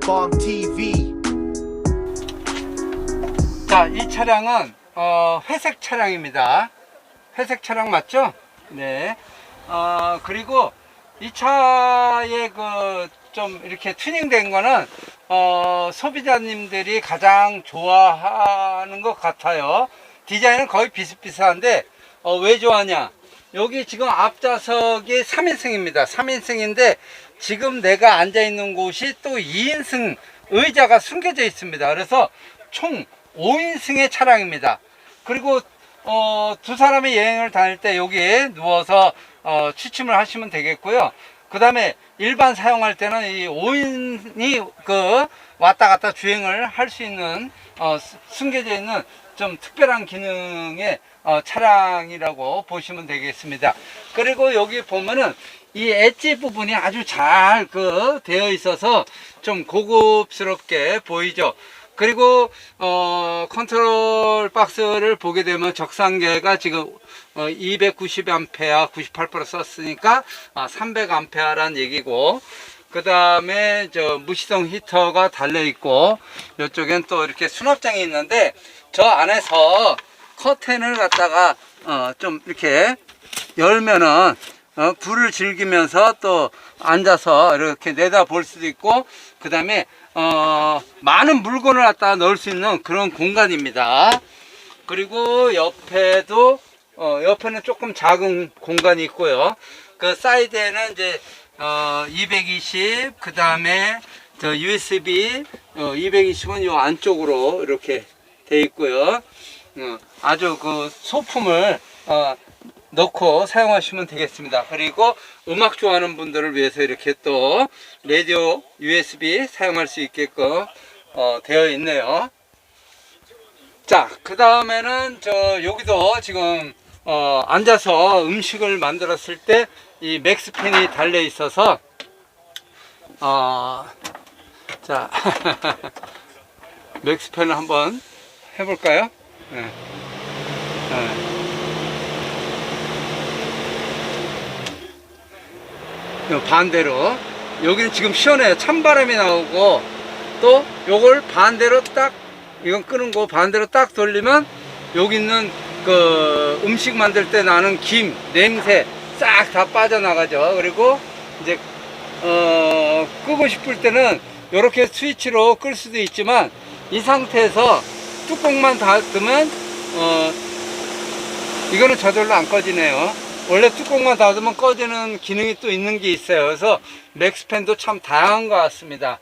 Bomb TV. 자, 이 차량은 어, 회색 차량입니다. 회색 차량 맞죠? 네. 어, 그리고 이 차의 그 좀 이렇게 튜닝된 거는 어, 소비자님들이 가장 좋아하는 것 같아요. 디자인은 거의 비슷비슷한데 어, 왜 좋아하냐? 여기 지금 앞좌석이 3인승입니다. 3인승인데 지금 내가 앉아 있는 곳이 또 2인승 의자가 숨겨져 있습니다. 그래서 총 5인승의 차량입니다. 그리고 어, 두 사람이 여행을 다닐 때 여기에 누워서 어, 취침을 하시면 되겠고요. 그 다음에 일반 사용할 때는 이 5인이 그 왔다 갔다 주행을 할 수 있는 어, 스- 숨겨져 있는 좀 특별한 기능의 어, 차량이라고 보시면 되겠습니다. 그리고 여기 보면은 이 엣지 부분이 아주 잘 그 되어 있어서 좀 고급스럽게 보이죠. 그리고 어 컨트롤 박스를 보게 되면 적상계가 지금 어 290A 98% 썼으니까 아 300A라는 얘기고 그 다음에 저 무시동 히터가 달려 있고 이쪽엔 또 이렇게 수납장이 있는데 저 안에서 커튼을 갖다가 어 좀 이렇게 열면은 어, 불을 즐기면서 또 앉아서 이렇게 내다 볼 수도 있고 그 다음에 어, 많은 물건을 갖다 넣을 수 있는 그런 공간입니다. 그리고 옆에도 어, 옆에는 조금 작은 공간이 있고요. 그 사이드에는 이제 어, 220, 그 다음에 저 USB 어, 220은 요 안쪽으로 이렇게 돼 있고요. 어, 아주 그 소품을 어, 넣고 사용하시면 되겠습니다. 그리고 음악 좋아하는 분들을 위해서 이렇게 또 라디오 USB 사용할 수 있게끔 어, 되어 있네요. 자, 그 다음에는 저 여기도 지금 어, 앉아서 음식을 만들었을 때 이 맥스펜이 달려 있어서 어, 자 맥스펜을 한번 해볼까요? 네. 네. 반대로. 여기는 지금 시원해요 찬바람이 나오고 또 요걸 반대로 딱 이건 끄는 거 반대로 딱 돌리면 여기 있는 그 음식 만들 때 나는 김 냄새 싹 다 빠져나가죠. 그리고 이제 어 끄고 싶을 때는 이렇게 스위치로 끌 수도 있지만 이 상태에서 뚜껑만 닫으면 어 이거는 저절로 안 꺼지네요. 원래 뚜껑만 닫으면 꺼지는 기능이 또 있는 게 있어요. 그래서 맥스팬도 참 다양한 것 같습니다.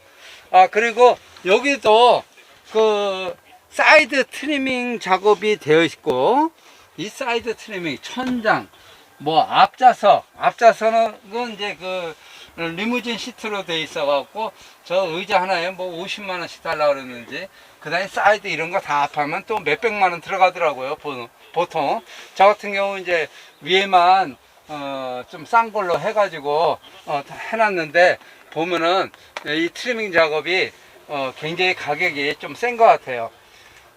아, 그리고 여기도 그 사이드 트리밍 작업이 되어 있고, 이 사이드 트리밍, 천장, 뭐 앞좌석, 앞좌석은 이제 그 리무진 시트로 돼 있어 갖고, 저 의자 하나에 뭐 50만 원씩 달라고 그러는지, 그 다음에 사이드 이런 거 다 합하면 또 몇백만 원 들어가더라고요, 보- 보통. 저 같은 경우 이제 위에만 어, 좀 싼 걸로 해가지고 어, 다 해놨는데 보면은 이 트리밍 작업이 어, 굉장히 가격이 좀 센 것 같아요.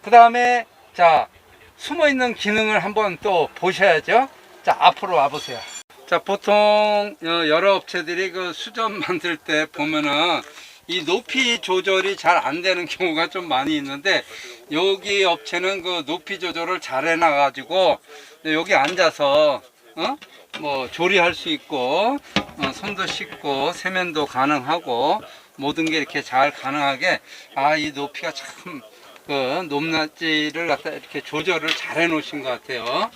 그 다음에 자 숨어 있는 기능을 한번 또 보셔야죠. 자 앞으로 와보세요. 자 보통 어, 여러 업체들이 그 수전 만들 때 보면은 이 높이 조절이 잘 안 되는 경우가 좀 많이 있는데 여기 업체는 그 높이 조절을 잘 해놔 가지고 여기 앉아서 어? 뭐 조리할 수 있고 어, 손도 씻고 세면도 가능하고 모든 게 이렇게 잘 가능하게 아 이 높이가 참 그 높낮이를 갖다 이렇게 조절을 잘 해놓으신 것 같아요.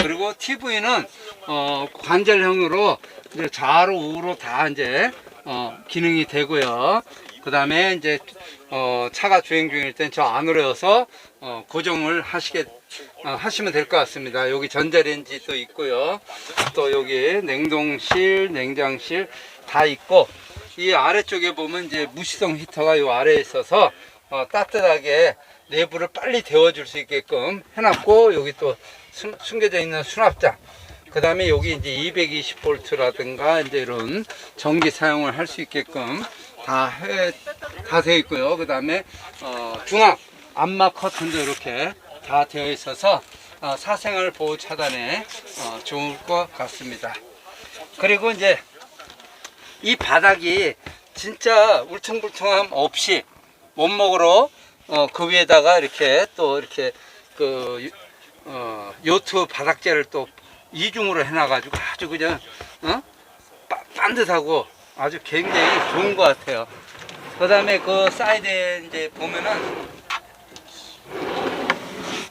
그리고 TV는 어, 관절형으로 이제 좌로 우로 다 이제 어, 기능이 되고요. 그 다음에 이제 어, 차가 주행 중일 땐 저 안으로 여서 어, 고정을 하시게 어, 하시면 될 것 같습니다. 여기 전자레인지도 있고요. 또 여기 냉동실, 냉장실 다 있고 이 아래쪽에 보면 이제 무시동 히터가 이 아래에 있어서 어, 따뜻하게 내부를 빨리 데워줄 수 있게끔 해놨고 여기 또 숨, 숨겨져 있는 수납장 그 다음에 여기 이제 220볼트라든가 이제 이런 전기 사용을 할 수 있게끔 다 해, 다 되어 있고요. 그 다음에, 어, 중앙, 암막 커튼도 이렇게 다 되어 있어서, 어, 사생활 보호 차단에, 어, 좋을 것 같습니다. 그리고 이제, 이 바닥이 진짜 울퉁불퉁함 없이 원목으로 어, 그 위에다가 이렇게 또 이렇게 그 유- 어, 요트 바닥재를 또 이중으로 해놔가지고 아주 그냥 어? 빠- 반듯하고 아주 굉장히 좋은 것 같아요. 그 다음에 그 사이드에 이제 보면은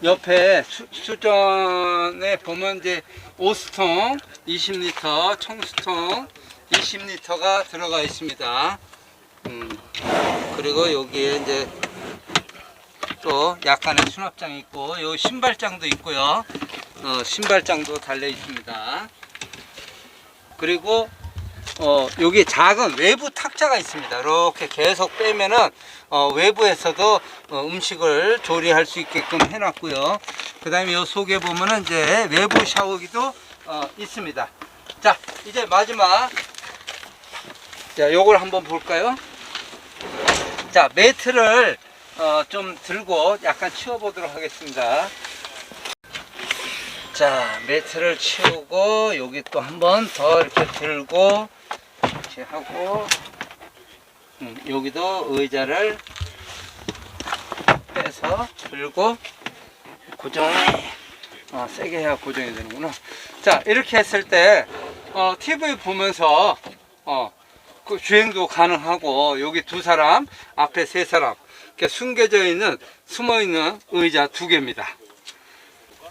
옆에 수, 수전에 보면 이제 오스통 20리터, 청수통 20리터가 들어가 있습니다. 음, 그리고 여기에 이제 또 약간의 수납장이 있고 요 신발장도 있고요. 어, 신발장도 달려 있습니다. 그리고 어, 여기 작은 외부 탁자가 있습니다. 이렇게 계속 빼면은 어, 외부에서도 어, 음식을 조리할 수 있게끔 해놨고요. 그 다음에 이 속에 보면은 이제 외부 샤워기도 어, 있습니다. 자, 이제 마지막. 자, 요걸 한번 볼까요? 자, 매트를 어, 좀 들고 약간 치워보도록 하겠습니다. 자, 매트를 치우고 여기 또 한 번 더 이렇게 들고 이렇게 하고 음, 여기도 의자를 빼서 들고 고정을 어, 세게 해야 고정이 되는구나. 자, 이렇게 했을 때 어, TV 보면서 어, 그 주행도 가능하고 여기 두 사람 앞에 세 사람 이렇게 숨겨져 있는 숨어 있는 의자 두 개입니다.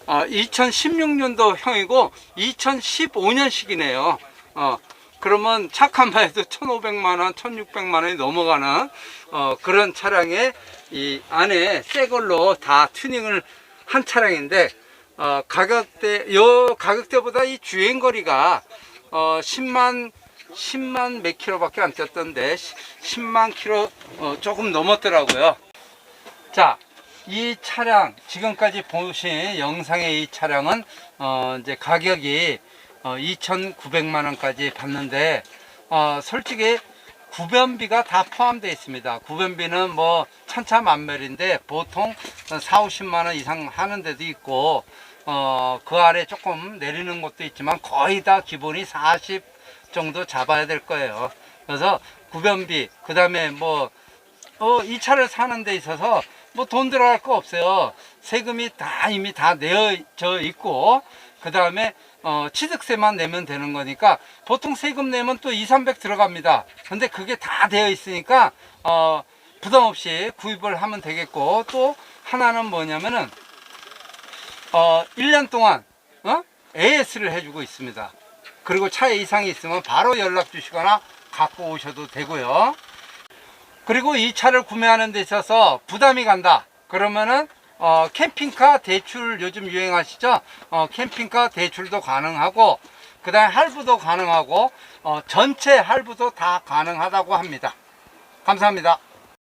아, 2016년도 형이고 2015년식이네요. 어, 그러면 차값만 해도 1,500만 원, 1,600만 원이 넘어가는 어, 그런 차량에 이 안에 새 걸로 다 튜닝을 한 차량인데 어, 가격대 요 가격대보다 이 주행 거리가 어, 10만 10만 몇 킬로밖에 안 뛰었던데 10만 킬로 어, 조금 넘었더라고요. 자, 이 차량 지금까지 보신 영상의 이 차량은 어, 이제 가격이 어, 2,900만 원까지 받는데 어, 솔직히 구변비가 다 포함되어 있습니다. 구변비는 뭐 천차만별인데 보통 4, 50만 원 이상 하는 데도 있고 어, 그 아래 조금 내리는 곳도 있지만 거의 다 기본이 40 정도 잡아야 될 거예요. 그래서 구변비 그 다음에 뭐 어, 이 차를 사는 데 있어서 뭐 돈 들어갈 거 없어요. 세금이 다 이미 다 내어져 있고, 그 다음에 어, 취득세만 내면 되는 거니까 보통 세금 내면 또 2, 300 들어갑니다. 근데 그게 다 되어 있으니까 어, 부담 없이 구입을 하면 되겠고, 또 하나는 뭐냐면은 어, 1년 동안 어? AS를 해주고 있습니다. 그리고 차에 이상이 있으면 바로 연락 주시거나 갖고 오셔도 되고요. 그리고 이 차를 구매하는 데 있어서 부담이 간다. 그러면은 어, 캠핑카 대출 요즘 유행하시죠? 어, 캠핑카 대출도 가능하고 그 다음에 할부도 가능하고 어, 전체 할부도 다 가능하다고 합니다. 감사합니다.